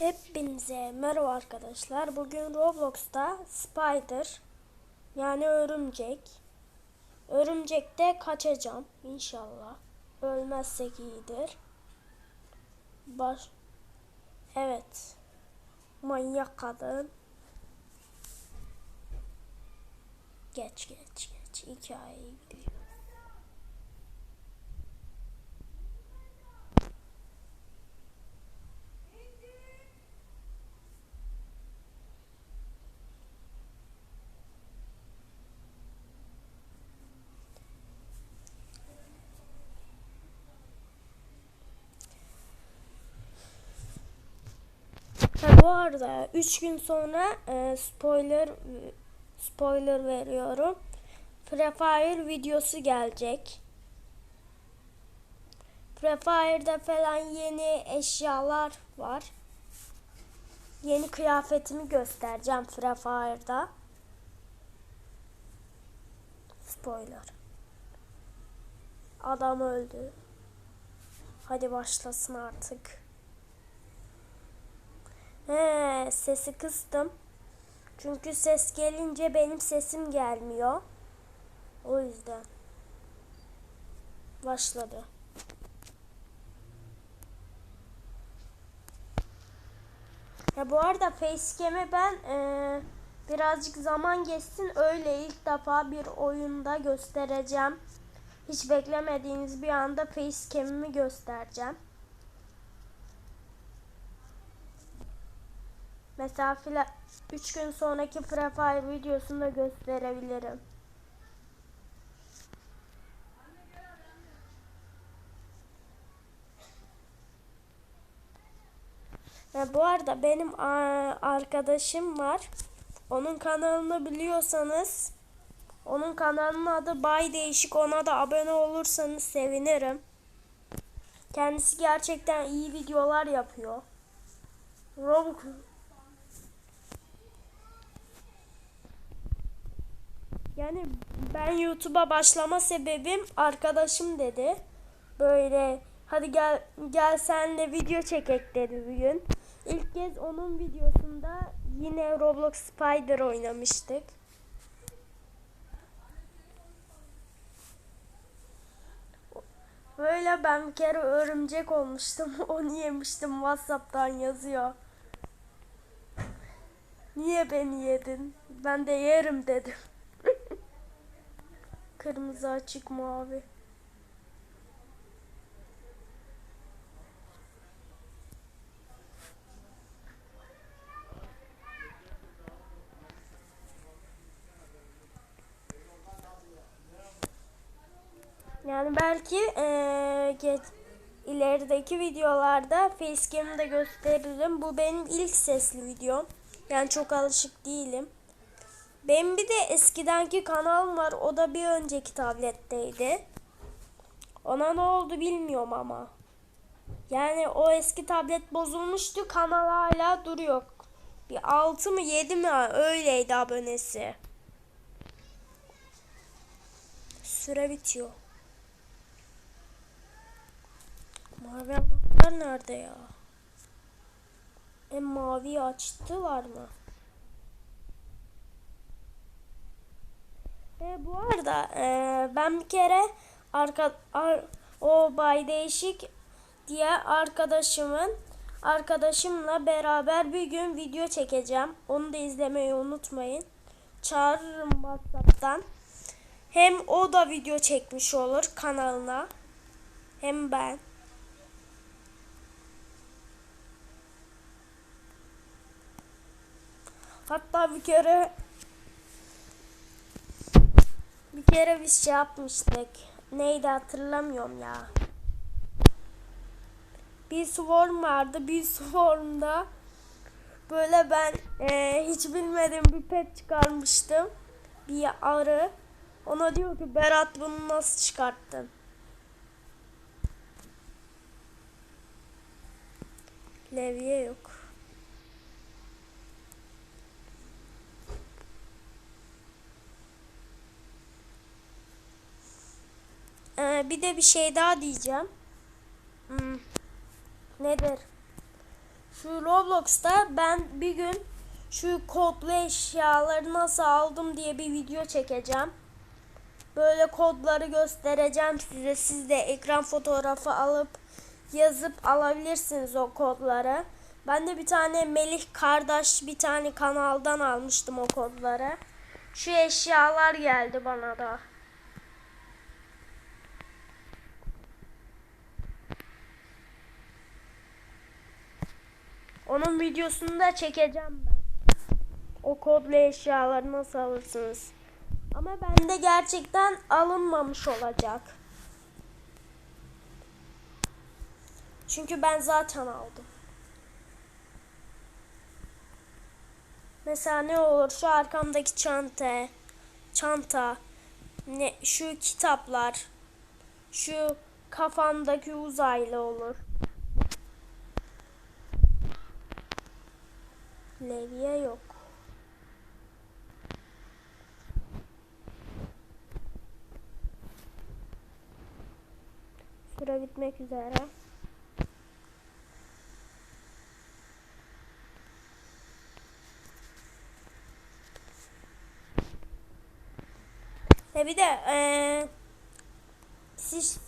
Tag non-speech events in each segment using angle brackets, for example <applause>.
Hepinize merhaba arkadaşlar. Bugün Roblox'ta Spider yani örümcek. Örümcekte kaçacağım inşallah. Ölmezsek iyidir. Baş Evet. Manyak kadın. Geç geç geç. Hikayeyi biliyorum. Bu arada 3 gün sonra e, spoiler spoiler veriyorum. Free Fire videosu gelecek. Free Fire'da falan yeni eşyalar var. Yeni kıyafetimi göstereceğim Free Fire'da. Spoiler. Adam öldü. Hadi başlasın artık. He, sesi kıstım. Çünkü ses gelince benim sesim gelmiyor. O yüzden. Başladı. Ya bu arada facecam'i ben e, birazcık zaman geçsin öyle ilk defa bir oyunda göstereceğim. Hiç beklemediğiniz bir anda facecam'imi göstereceğim. Mesela 3 gün sonraki Fire videosunda gösterebilirim. Ve bu arada benim arkadaşım var. Onun kanalını biliyorsanız onun kanalının adı Bay Değişik. Ona da abone olursanız sevinirim. Kendisi gerçekten iyi videolar yapıyor. Roblox Yani ben YouTube'a başlama sebebim arkadaşım dedi. Böyle hadi gel gel senle video çekek dedi bugün. İlk kez onun videosunda yine Roblox Spider oynamıştık. Böyle ben bir kere örümcek olmuştum. <laughs> Onu yemiştim. Whatsapp'tan yazıyor. Niye beni yedin? Ben de yerim dedim. Kırmızı açık mavi. Yani belki ee, geç, ilerideki videolarda facecam'ı da gösteririm. Bu benim ilk sesli videom. Yani çok alışık değilim. Benim bir de eskidenki kanalım var. O da bir önceki tabletteydi. Ona ne oldu bilmiyorum ama. Yani o eski tablet bozulmuştu. Kanal hala duruyor. Bir 6 mı 7 mi öyleydi abonesi. Süre bitiyor. Mavi anahtar nerede ya? E mavi açtılar mı? E, bu arada e, ben bir kere arka ar, o Bay Değişik diye arkadaşımın arkadaşımla beraber bir gün video çekeceğim. Onu da izlemeyi unutmayın. Çağırırım WhatsApp'tan. Hem o da video çekmiş olur kanalına. Hem ben. Hatta bir kere bir kere biz şey yapmıştık. Neydi hatırlamıyorum ya. Bir swarm vardı. Bir <laughs> swarmda böyle ben e, hiç bilmediğim bir pet çıkarmıştım. Bir arı. Ona diyor ki Berat bunu nasıl çıkarttın? Levye yok. Ee, bir de bir şey daha diyeceğim. Hmm. Nedir? Şu Roblox'ta ben bir gün şu kodlu eşyaları nasıl aldım diye bir video çekeceğim. Böyle kodları göstereceğim size. Siz de ekran fotoğrafı alıp yazıp alabilirsiniz o kodları. Ben de bir tane Melih kardeş bir tane kanaldan almıştım o kodları. Şu eşyalar geldi bana da. Onun videosunu da çekeceğim ben. O kodlu eşyaları nasıl alırsınız? Ama bende gerçekten alınmamış olacak. Çünkü ben zaten aldım. Mesela ne olur şu arkamdaki çanta, çanta, ne şu kitaplar, şu kafamdaki uzaylı olur. Levye yok. Süre bitmek üzere. Ve bir de eee siz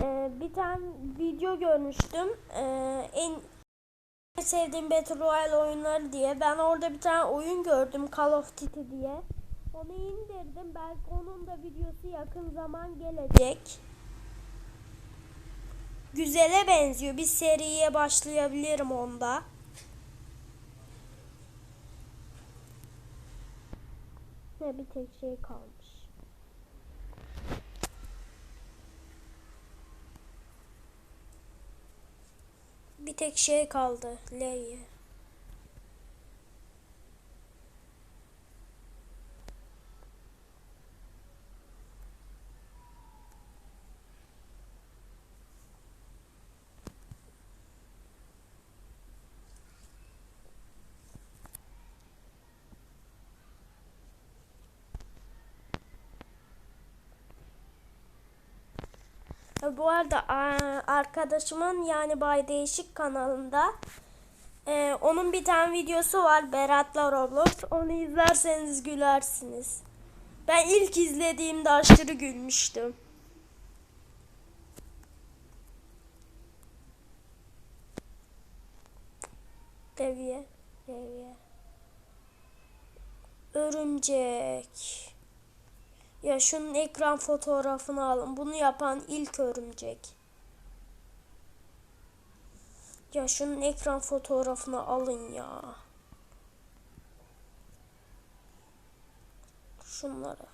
eee, bir tane video görmüştüm. Eee, en sevdiğim Battle Royale oyunları diye. Ben orada bir tane oyun gördüm Call of Duty diye. Onu indirdim. Belki onun da videosu yakın zaman gelecek. Güzele benziyor. Bir seriye başlayabilirim onda. Ne bir tek şey kalmış. Bir tek şey kaldı. L'ye. Bu arada arkadaşımın yani Bay Değişik kanalında e, onun bir tane videosu var Berat'la Roblox. Onu izlerseniz gülersiniz. Ben ilk izlediğimde aşırı gülmüştüm. Deviye, deviye. Örümcek. Ya şunun ekran fotoğrafını alın. Bunu yapan ilk örümcek. Ya şunun ekran fotoğrafını alın ya. Şunları.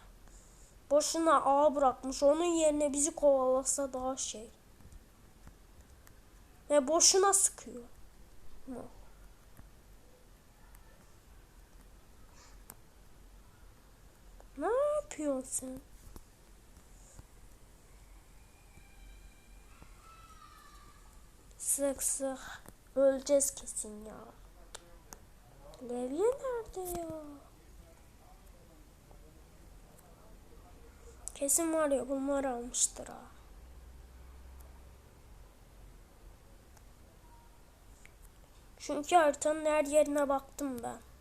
Boşuna ağ bırakmış. Onun yerine bizi kovalasa daha şey. Ve boşuna sıkıyor. Ne yapıyorsun sen? Sık sık öleceğiz kesin ya. Levye nerede ya? Kesin var ya bunlar almıştır ha. Çünkü haritanın her yerine baktım ben.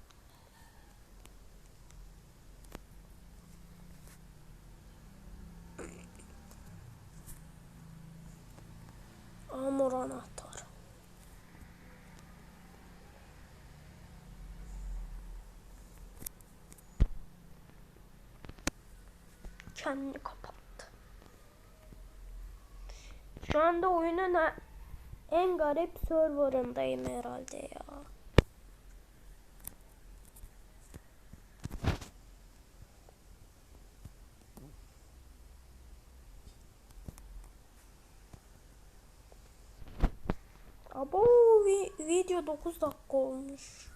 Kendini kapattı. Şu anda oyunun en garip serverındayım herhalde ya. Abo vi- video 9 dakika olmuş.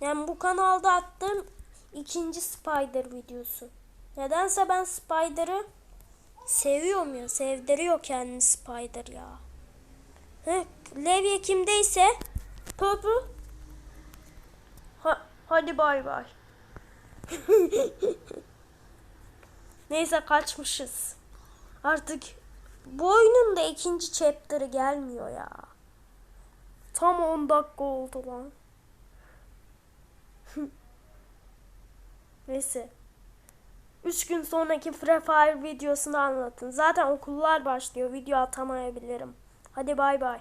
Yani bu kanalda attığım ikinci Spider videosu. Nedense ben Spider'ı seviyorum ya. Sevdiriyor kendini Spider ya. Heh, Levye kimdeyse Purple ha, hadi bay bay. <laughs> Neyse kaçmışız. Artık Bu oyunun da ikinci chapter'ı gelmiyor ya. Tam 10 dakika oldu lan. Neyse. 3 gün sonraki Free Fire videosunu anlatın. Zaten okullar başlıyor. Video atamayabilirim. Hadi bay bay.